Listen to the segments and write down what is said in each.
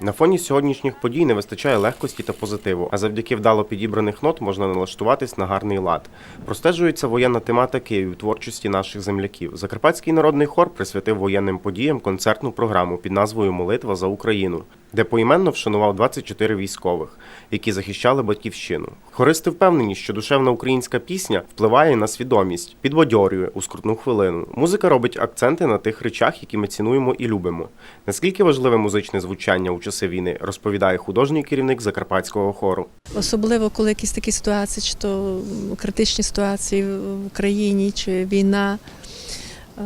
На фоні сьогоднішніх подій не вистачає легкості та позитиву, а завдяки вдало підібраних нот можна налаштуватись на гарний лад. Простежується воєнна тематика і у творчості наших земляків. Закарпатський народний хор присвятив воєнним подіям концертну програму під назвою Молитва за Україну, де поіменно вшанував 24 військових, які захищали батьківщину. Хористи впевнені, що душевна українська пісня впливає на свідомість, підбадьорює у скрутну хвилину. Музика робить акценти на тих речах, які ми цінуємо і любимо. Наскільки важливе музичне звучання у часи війни, розповідає художній керівник закарпатського хору. Особливо, коли якісь такі ситуації, чи то критичні ситуації в Україні, чи війна. Е,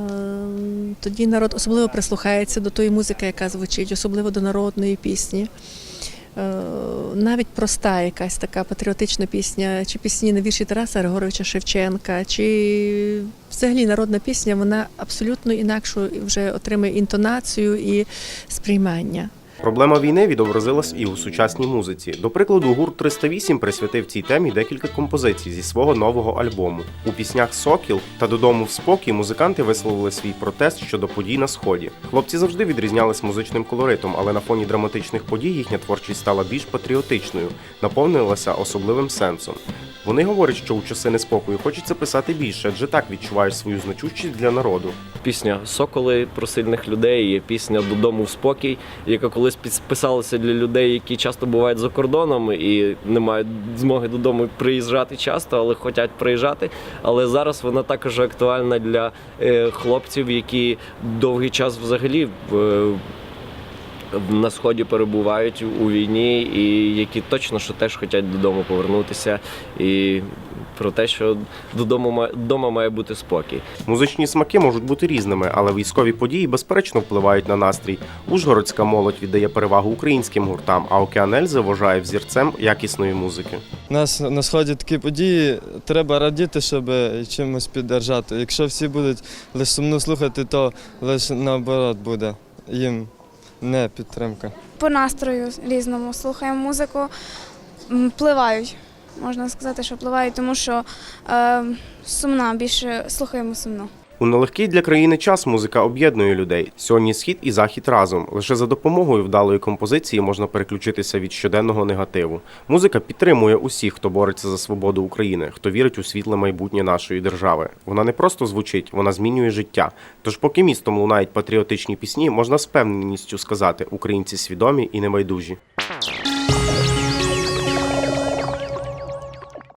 Тоді народ особливо прислухається до тої музики, яка звучить, особливо до народної пісні. Е, Навіть проста якась така патріотична пісня, чи пісні на вірші Тараса Григоровича Шевченка, чи взагалі народна пісня, вона абсолютно інакшу вже отримує інтонацію і сприймання. Проблема війни відобразилась і у сучасній музиці. До прикладу, гурт 308 присвятив цій темі декілька композицій зі свого нового альбому. У піснях Сокіл та Додому в спокій музиканти висловили свій протест щодо подій на сході. Хлопці завжди відрізнялись музичним колоритом, але на фоні драматичних подій їхня творчість стала більш патріотичною, наповнилася особливим сенсом. Вони говорять, що у часи неспокою хочеться писати більше, адже так відчуваєш свою значущість для народу. Пісня Соколи про сильних людей, є пісня Додому в спокій, яка колись писалася для людей, які часто бувають за кордоном і не мають змоги додому приїжджати часто, але хочуть приїжджати. Але зараз вона також актуальна для е, хлопців, які довгий час взагалі в. На сході перебувають у війні, і які точно що теж хочуть додому повернутися, і про те, що додому ма- вдома має бути спокій. Музичні смаки можуть бути різними, але військові події безперечно впливають на настрій. Ужгородська молодь віддає перевагу українським гуртам, а Океанельзи вважає взірцем якісної музики. У нас на сході такі події, треба радіти, щоб чимось піддержати. Якщо всі будуть лише сумно слухати, то лише наоборот буде їм не підтримка. по настрою різному слухаємо музику, пливають. Можна сказати, що впливають, тому що е, сумна, більше слухаємо сумно. У нелегкий для країни час музика об'єднує людей. Сьогодні схід і захід разом. Лише за допомогою вдалої композиції можна переключитися від щоденного негативу. Музика підтримує усіх, хто бореться за свободу України, хто вірить у світле майбутнє нашої держави. Вона не просто звучить, вона змінює життя. Тож, поки містом лунають патріотичні пісні, можна з впевненістю сказати, українці свідомі і небайдужі.